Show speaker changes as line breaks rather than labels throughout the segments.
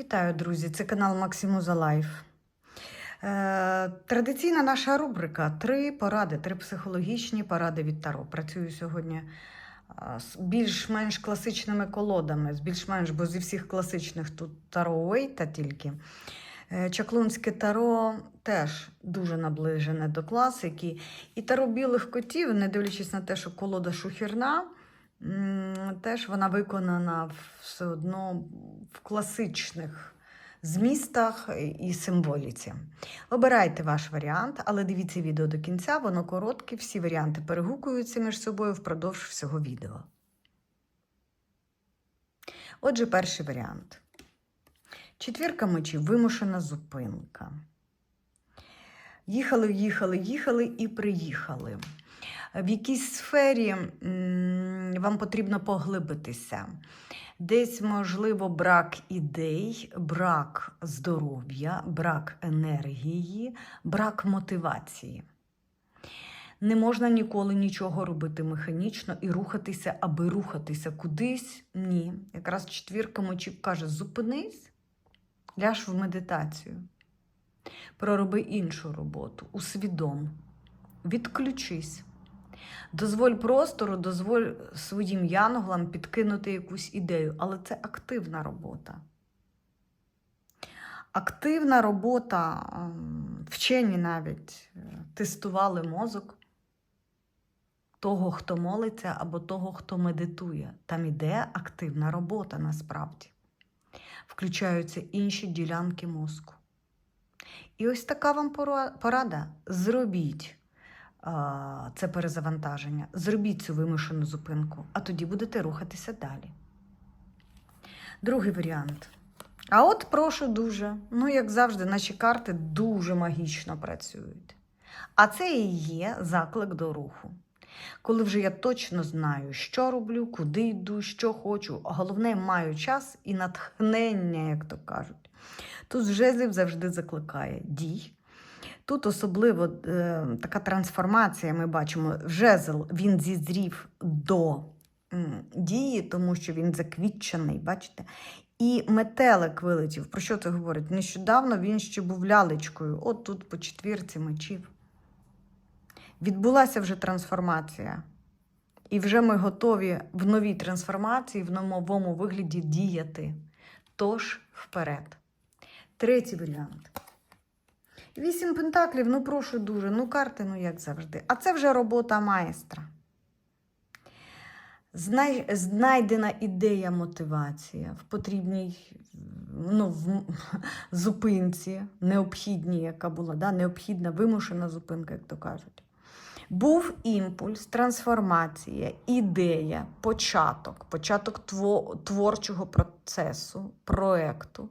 Вітаю, друзі! Це канал Максимуза Лайф. Е, традиційна наша рубрика Три поради, три психологічні поради від Таро. Працюю сьогодні з більш-менш класичними колодами, з більш-менш, бо зі всіх класичних тут Таро Уейта тільки. Е, Чаклунське таро теж дуже наближене до класики. І таро білих котів, не дивлячись на те, що колода шухірна, теж вона виконана все одно в класичних змістах і символіці. Обирайте ваш варіант, але дивіться відео до кінця, воно коротке, всі варіанти перегукуються між собою впродовж всього відео. Отже, перший варіант. Четвірка мечів вимушена зупинка. Їхали, їхали, їхали і приїхали. В якійсь сфері вам потрібно поглибитися. Десь, можливо, брак ідей, брак здоров'я, брак енергії, брак мотивації. Не можна ніколи нічого робити механічно і рухатися, аби рухатися кудись. Ні. Якраз четвірка мочів каже: зупинись, ляж в медитацію, пророби іншу роботу, усвідом, відключись. Дозволь простору, дозволь своїм янголам підкинути якусь ідею, але це активна робота. Активна робота, ем, вчені навіть е, тестували мозок того, хто молиться, або того, хто медитує. Там іде активна робота насправді. Включаються інші ділянки мозку. І ось така вам порада. Зробіть це перезавантаження, зробіть цю вимушену зупинку, а тоді будете рухатися далі. Другий варіант. А от прошу дуже. Ну, як завжди, наші карти дуже магічно працюють. А це і є заклик до руху. Коли вже я точно знаю, що роблю, куди йду, що хочу, головне, маю час і натхнення, як то кажуть. Тут жезлів завжди закликає дій. Тут особливо е, така трансформація, ми бачимо, жезл він зізрів до м, дії, тому що він заквітчений, бачите? І метелик вилетів. Про що це говорить? Нещодавно він ще був лялечкою. От тут по четвірці мечів. Відбулася вже трансформація. І вже ми готові в новій трансформації, в новому вигляді діяти. Тож вперед. Третій варіант. Вісім пентаклів, ну прошу дуже, ну карти, ну як завжди. А це вже робота майстра. Знай, знайдена ідея мотивація в потрібній ну, в, зупинці, необхідній, яка була, да? необхідна, вимушена зупинка, як то кажуть. Був імпульс, трансформація, ідея, початок, початок тво, творчого процесу, проекту.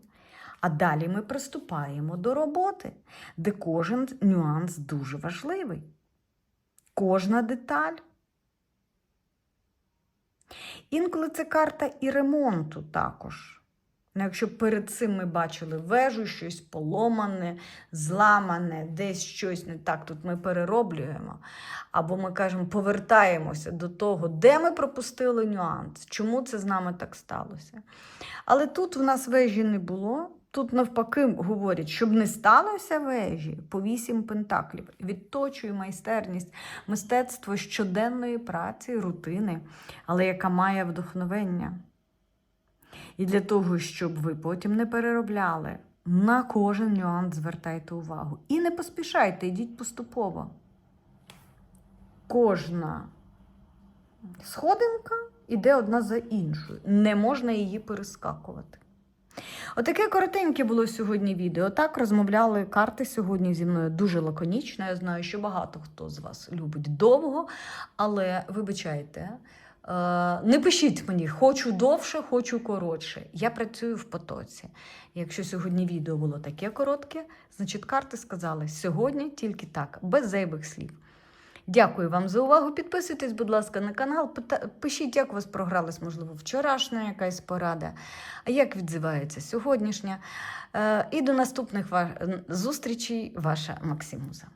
А далі ми приступаємо до роботи, де кожен нюанс дуже важливий. Кожна деталь. Інколи це карта і ремонту також. Ну, якщо перед цим ми бачили вежу, щось поломане, зламане, десь щось не так, тут ми перероблюємо. Або ми кажемо, повертаємося до того, де ми пропустили нюанс, чому це з нами так сталося. Але тут в нас вежі не було. Тут, навпаки, говорять, щоб не сталося вежі по вісім пентаклів. Відточує майстерність, мистецтво щоденної праці, рутини, але яка має вдохновення. І для того, щоб ви потім не переробляли, на кожен нюанс звертайте увагу. І не поспішайте, йдіть поступово. Кожна сходинка йде одна за іншою. Не можна її перескакувати. Отаке коротеньке було сьогодні відео. Так розмовляли карти сьогодні зі мною дуже лаконічно. Я знаю, що багато хто з вас любить довго, але вибачайте. е, Не пишіть мені, хочу довше, хочу коротше. Я працюю в потоці. Якщо сьогодні відео було таке коротке, значить карти сказали сьогодні тільки так, без зайвих слів. Дякую вам за увагу. Підписуйтесь, будь ласка, на канал. Пишіть, як у вас програлась, можливо, вчорашня якась порада, а як відзивається сьогоднішня. Е, І до наступних зустрічей, ваша Максимуза.